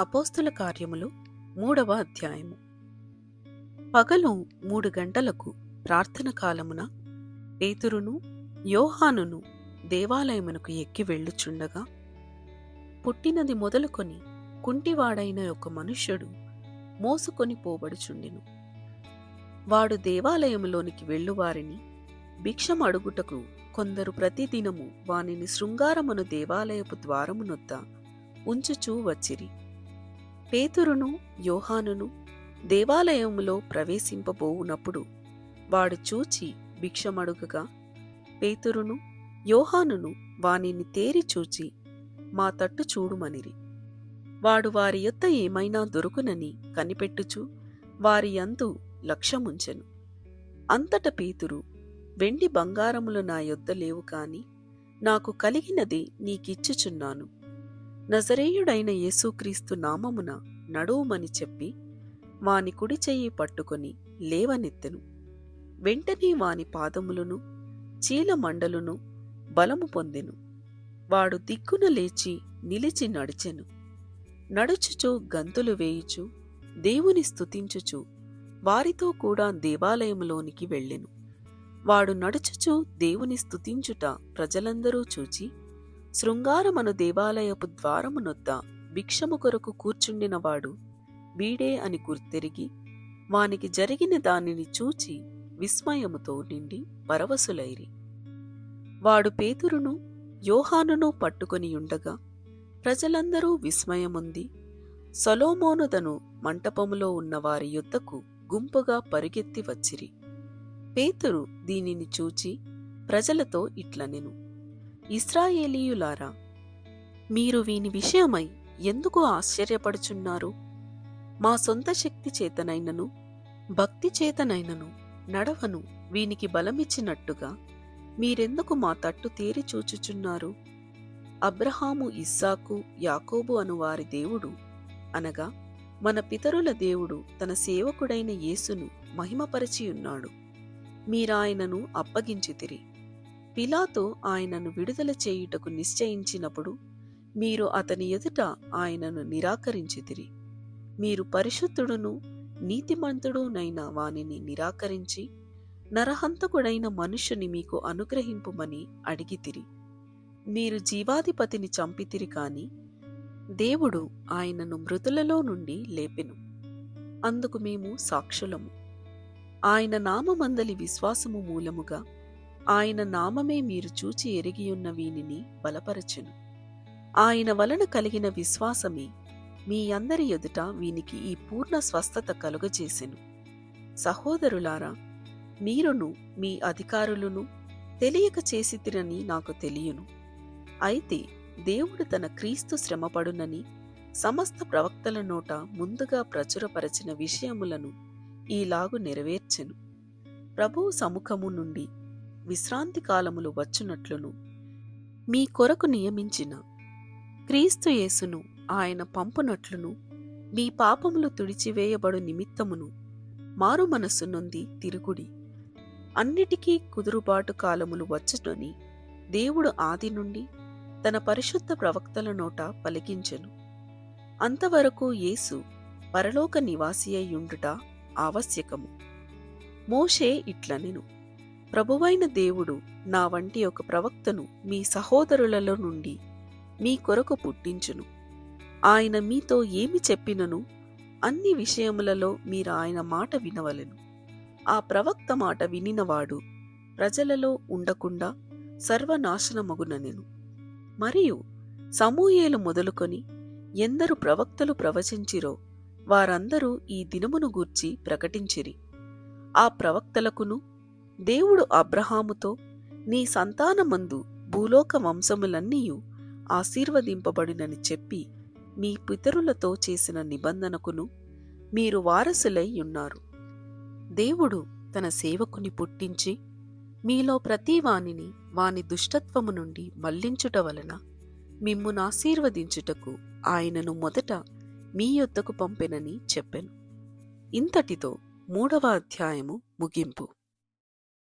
అపోస్తుల కార్యములు మూడవ అధ్యాయము. పగలు మూడు గంటలకు ప్రార్థన కాలమున పేతురును యోహానును దేవాలయమునకు ఎక్కి వెళ్ళుచుండగా పుట్టినది మొదలుకొని కుంటివాడైన ఒక మనుష్యుడు మోసుకొని పోబడుచుండెను. వాడు దేవాలయములోనికి వెళ్ళువారిని భిక్షం అడుగుటకు కొందరు ప్రతిదినము వానిని శృంగారమును దేవాలయపు ద్వారమునొద్ద ఉంచుచూ వచ్చిరి. పేతురును యోహానును దేవాలయములో ప్రవేశింపబోవునప్పుడు వాడు చూచి భిక్షమడుగగా పేతురును యోహానును వానిని తేరి చూచి మా తట్టు చూడుమనిరి. వాడు వారి యొద్ద ఏమైనా దొరుకునని కనిపెట్టుచు వారి యందు లక్ష్యముంచెను. అంతట పేతురు వెండి బంగారములు నా యొద్ద లేవు కాని నాకు కలిగినది నీకిచ్చుచున్నాను. నజరేయుడైన యేసుక్రీస్తు నామమున నడువుమని చెప్పి వాని కుడి చెయ్యి పట్టుకొని లేవనెత్తెను. వెంటనే వాని పాదములను చీలమండలును బలము పొందెను. వాడు దిక్కున లేచి నిలిచి నడిచెను. నడుచుచు గంతులు వేయుచు దేవుని స్తుతించుచు వారితో కూడా దేవాలయములోనికి వెళ్ళెను. వాడు నడుచుచు దేవుని స్తుతించుట ప్రజలందరూ చూచి శృంగారమను దేవాలయపు ద్వారమునొద్ద భిక్షము కొరకు కూర్చుండినవాడు వీడే అని గుర్తెరిగి వానికి జరిగిన దానిని చూచి విస్మయముతో నిండి పరవశులైరి. వాడు పేతురును యోహానును పట్టుకొనియుండగా ప్రజలందరూ విస్మయముంది సొలోమోనుదను మంటపములో ఉన్న వారి యుద్ధకు గుంపుగా పరుగెత్తి వచ్చిరి. పేతురు దీనిని చూచి ప్రజలతో ఇట్లనెను. ఇస్రాయేలీయులారా మీరు వీని విషయమై ఎందుకు ఆశ్చర్యపడుచున్నారు? మా సొంత శక్తి చేతనైనను భక్తి చేతనైనను నడవను వీనికి బలమిచ్చినట్టుగా మీరెందుకు మా తట్టు తీరి చూచుచున్నారు? అబ్రహాము ఇస్సాకు యాకోబు అను వారి దేవుడు అనగా మన పితరుల దేవుడు తన సేవకుడైన యేసును మహిమపరచియున్నాడు. మీరాయనను అప్పగించితిరి. పిలాతో ఆయనను విడుదల చేయుటకు నిశ్చయించినప్పుడు మీరు అతని ఎదుట ఆయనను నిరాకరించితిరి. మీరు పరిశుద్ధుడును నీతిమంతుడునైన వానిని నిరాకరించి నరహంతకుడైన మనుష్యుని మీకు అనుగ్రహింపుమని అడిగితిరి. మీరు జీవాధిపతిని చంపితిరి కాని దేవుడు ఆయనను మృతులలో నుండి లేపెను. అందుకు మేము సాక్షులము. ఆయన నామమందలి విశ్వాసము మూలముగా ఆయన నామమే మీరు చూచి ఎరిగియున్న వీనిని బలపరచెను. ఆయన వలన కలిగిన విశ్వాసమే మీ అందరి ఎదుట వీనికి ఈ పూర్ణ స్వస్థత కలుగజేసెను. సహోదరులారా మీరును మీ అధికారులను తెలియక చేసితిరని నాకు తెలియను. అయితే దేవుడు తన క్రీస్తు శ్రమపడునని సమస్త ప్రవక్తల నోట ముందుగా ప్రచురపరచిన విషయములను ఈలాగు నెరవేర్చెను. ప్రభువు సముఖము నుండి విశ్రాంతి కాలములు వచ్చునట్లును. మీ కొరకు నియమించిన క్రీస్తు యేసును ఆయన పంపునట్లును. మీ పాపములు తుడిచివేయబడు నిమిత్తమును మారు మనస్సు నొంది తిరుగుడి. అన్నిటికీ కుదురుబాటు కాలములు వచ్చునని దేవుడు ఆది నుండి తన పరిశుద్ధ ప్రవక్తల నోట పలికించెను. అంతవరకు యేసు పరలోక నివాసి అయ్యుండుట ఆవశ్యకము. మోషే ఇట్లనెను. ప్రభువైన దేవుడు నా వంటి ఒక ప్రవక్తను మీ సహోదరులలో నుండి మీ కొరకు పుట్టించును. ఆయన మీతో ఏమి చెప్పినను అన్ని విషయములలో మీరు ఆయన మాట వినవలెను. ఆ ప్రవక్త మాట వినినవాడు ప్రజలలో ఉండకుండా సర్వనాశనమగుననెను. మరియు సమూయేలు మొదలుకొని ఎందరు ప్రవక్తలు ప్రవచించిరో వారందరూ ఈ దినమును గూర్చి ప్రకటించిరి. ఆ ప్రవక్తలకును దేవుడు అబ్రహాముతో నీ సంతానమందు భూలోక వంశములన్నీయు ఆశీర్వదింపబడినని చెప్పి మీ పితరులతో చేసిన నిబంధనకును మీరు వారసులై ఉన్నారు. దేవుడు తన సేవకుని పుట్టించి మీలో ప్రతి వానిని వాని దుష్టత్వము నుండి మళ్ళించుట వలన మిమ్మునాశీర్వదించుటకు ఆయనను మొదట మీ యొద్దకు పంపెనని చెప్పెను. ఇంతటితో మూడవ అధ్యాయము ముగింపు.